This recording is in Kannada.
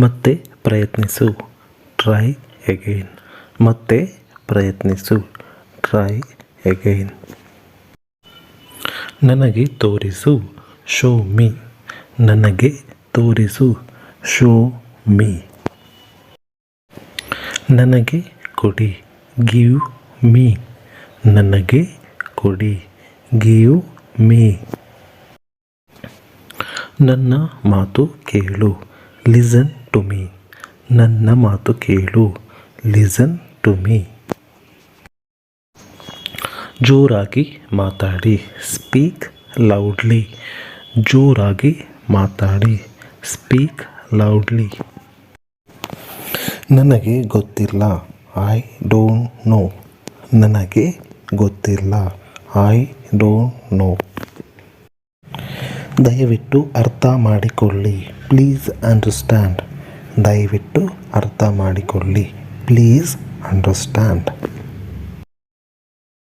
ಮತ್ತೆ ಪ್ರಯತ್ನಿಸು. ಟ್ರೈ ಎಗೈನ್ ಮತ್ತೆ ಪ್ರಯತ್ನಿಸು. ಟ್ರೈ ಎಗೈನ್ ನನಗೆ ತೋರಿಸು. ಶೋ ಮೀ ನನಗೆ ತೋರಿಸು. ಶೋ ಮೀ ನನಗೆ ಕೊಡಿ. ಗಿವ್ ಮೀ ನನಗೆ ಕೊಡಿ. ಗಿವ್ ಮೀ ನನ್ನ ಮಾತು ಕೇಳು. ಲಿಸನ್ ಟು ಮೀ ನನ್ನ ಮಾತು ಕೇಳು. ಲಿಸನ್ ಟು ಮೀ ಜೋರಾಗಿ ಮಾತಾಡಿ. ಸ್ಪೀಕ್ ಲೌಡ್ಲಿ ಜೋರಾಗಿ ಮಾತಾಡಿ. ಸ್ಪೀಕ್ ಲೌಡ್ಲಿ ನನಗೆ ಗೊತ್ತಿಲ್ಲ. ಐ ಡೋಂಟ್ ನೋ ನನಗೆ ಗೊತ್ತಿಲ್ಲ. ಐ ಡೋಂಟ್ ನೋ ದಯವಿಟ್ಟು ಅರ್ಥ ಮಾಡಿಕೊಳ್ಳಿ. ಪ್ಲೀಸ್ ಅಂಡರ್ಸ್ಟ್ಯಾಂಡ್ ದಯವಿಟ್ಟು ಅರ್ಥ ಮಾಡಿಕೊಳ್ಳಿ. Please understand.